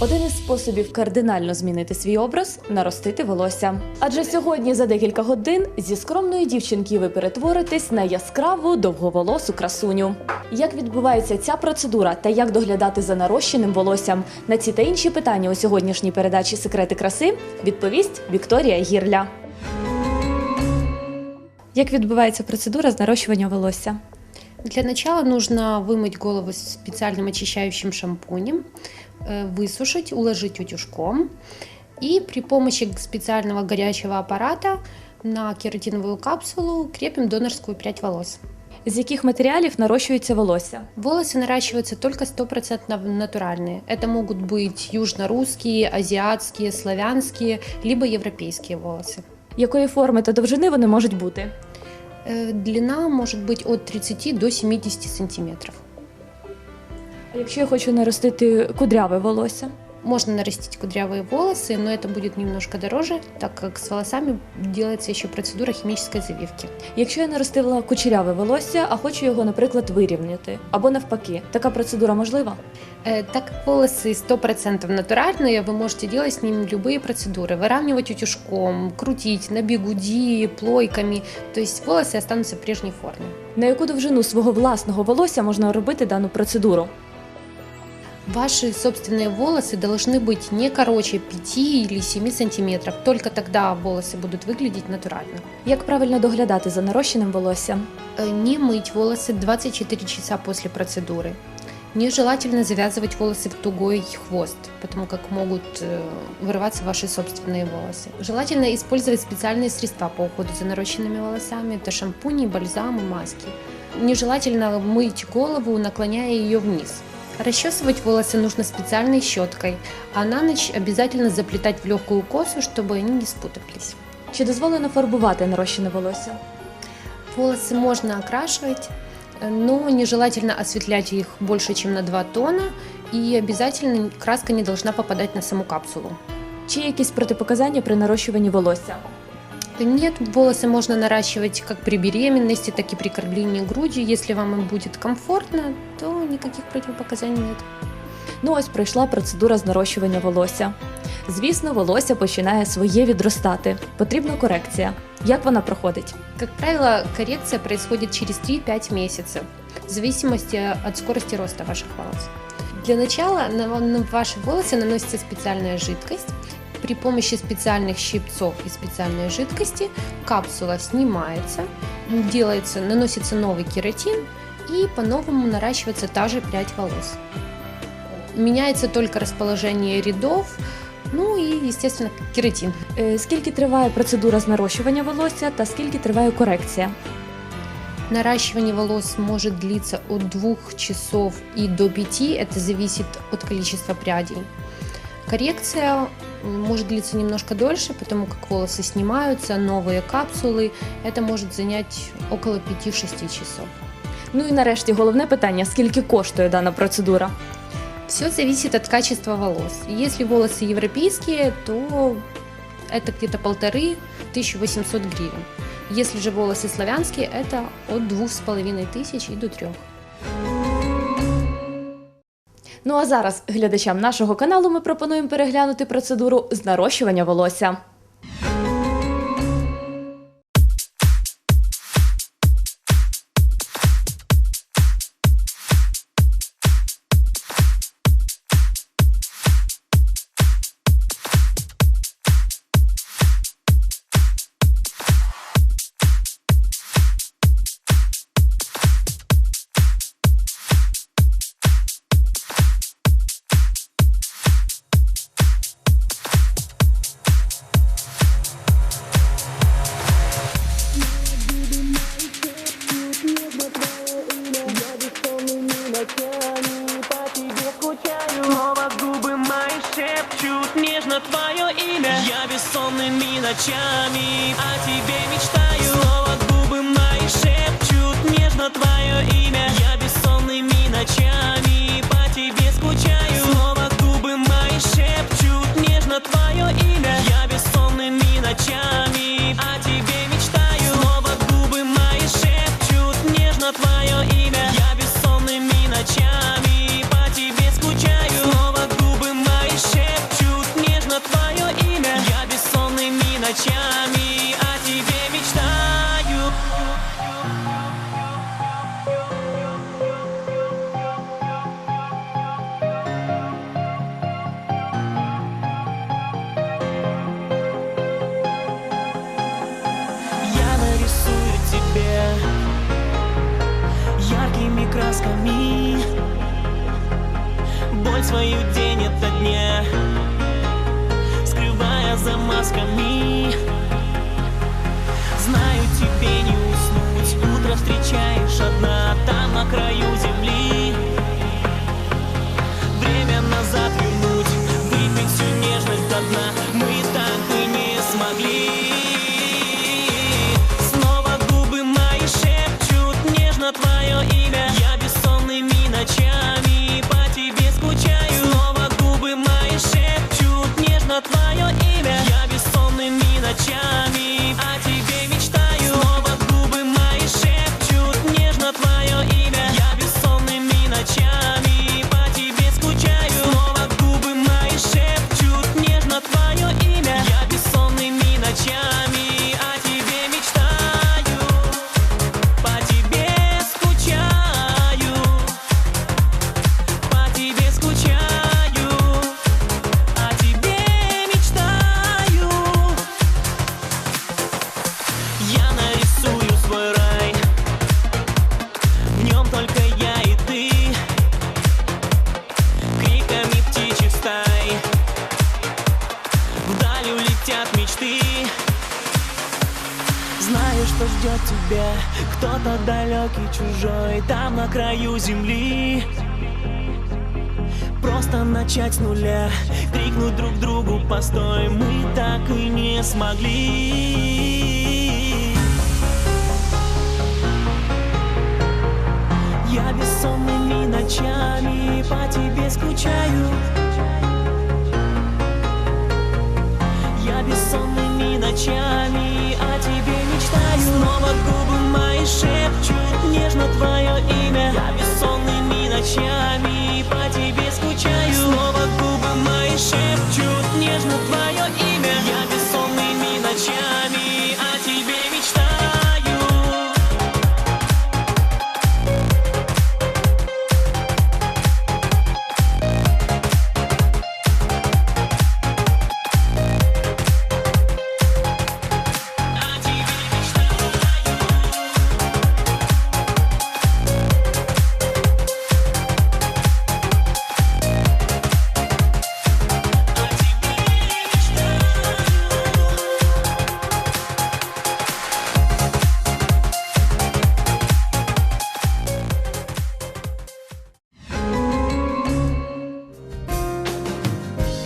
Один із способів кардинально змінити свій образ наростити волосся. Адже сьогодні за декілька годин зі скромної дівчинки ви перетворитесь на яскраву довговолосу красуню. Як відбувається ця процедура та як доглядати за нарощеним волоссям? На ці та інші питання у сьогоднішній передачі Секрети краси відповість Вікторія Гірля. Як відбувається процедура з нарощування волосся? Для начала нужно вымыть голову специальным очищающим шампунем, э, высушить, уложить утюжком и при помощи специального горячего аппарата на кератиновую капсулу крепим донорскую прядь волос. З яких матеріалів нарощується волосся? Волосы наращиваются только 100% натуральные. Это могут быть южно-русские, азиатские, славянские, либо европейские волосы. Якої форми та довжини вони можуть бути? Э, Длина может быть от 30 до 70 сантиметров. А якщо я хочу наростити кудряве волосся? Можно нарастить кудрявые волосы, но это будет немножко дороже, так как с волосами делается еще процедура химической завивки. Якщо я наростила кучеряве волосся, а хочу його, наприклад, вирівняти або навпаки, така процедура можлива? Э, Так как волосы 100% натуральные, вы можете делать с ним любые процедуры. Выравнивать утюжком, крутить на бигуди, плойками. То есть волосы останутся в прежней форме. На яку довжину свого власного волосся можна робити дану процедуру? Ваши собственные волосы должны быть не короче 5 или 7 сантиметров. Только тогда волосы будут выглядеть натурально. Як правильно доглядати за нарощеним волоссям? Э, Не мыть волосы 24 часа после процедуры. Нежелательно завязывать волосы в тугой хвост, потому как могут э, вырываться ваши собственные волосы. Желательно использовать специальные средства по уходу за нарощенными волосами. Это шампуни, бальзамы, маски. Нежелательно мыть голову, наклоняя ее вниз. Расчесывать волосы нужно специальной щеткой, а на ночь обязательно заплетать в легкую косу, чтобы они не спутались. Чи дозволено фарбувати нарощене волосся? Волосы можно окрашивать, э, но нежелательно осветлять их больше, чем на 2 тона, и обязательно краска не должна попадать на саму капсулу. Чи є якісь протипоказання при нарощуванні волосся? Нет, волосы можно наращивать как при беременности, так и при кормлении грудью. Если вам им будет комфортно, то никаких противопоказаний нет. Ну ось пройшла процедура з нарощування волосся. Звісно, волосся починає своє відростати. Потрібна корекція. Як вона проходить? Как правило, коррекция происходит через 3-5 месяцев, в зависимости от скорости роста ваших волос. Для начала на на ваши волосы наносится специальная жидкость. При помощи специальных щипцов и специальной жидкости капсула снимается, делается, наносится новый кератин и по-новому наращивается та же прядь волос. Меняется только расположение рядов, ну и, естественно, кератин. Е, Скільки триває процедура з нарощування волосся та скільки триває корекція? Наращивание волос может длиться от 2 часов и до 5, это зависит от количества прядей. Коррекция м, может длиться немножко дольше, потому как волосы снимаются, новые капсулы. Это может занять около 5-6 часов. Ну і нарешті головне питання: скільки коштує дана процедура? Все зависит от качества волос. Если волосы европейские, то это где-то полторы 1800 гривен. Если же волосы славянские, это от двух с половиной тысяч и до трех. Ну а зараз глядачам нашого каналу ми пропонуємо переглянути процедуру з нарощування волосся. Твое имя. Я бессонными ночами о тебе мечтаю. Снова губы мои шепчут нежно твое имя. Я бессонными ночами по тебе скучаю красками. Боль свою день ото дня Скрывая за масками. Знаю, тебе не уснуть. Утро встречаешь одна Там на краю Кто-то далекий, чужой Там на краю земли. Просто начать с нуля Крикнуть друг другу постой. Мы так и не смогли. Я бессонными ночами По тебе скучаю. Я бессонными ночами О тебе мечтаю. Снова губы Tràn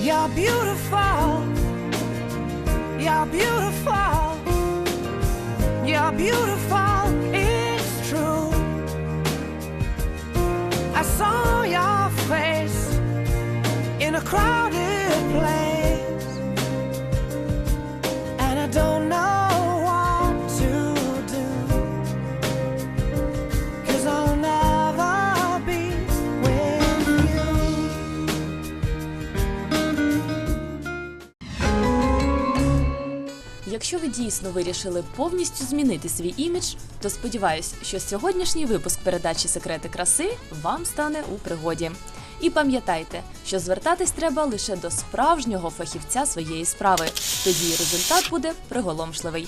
You're beautiful. You're beautiful. You're beautiful. It's true. I saw your face in a crowded place. And I don't know Якщо ви дійсно вирішили повністю змінити свій імідж, то сподіваюсь, що сьогоднішній випуск передачі Секрети краси вам стане у пригоді. І пам'ятайте, що звертатись треба лише до справжнього фахівця своєї справи. Тоді результат буде приголомшливий.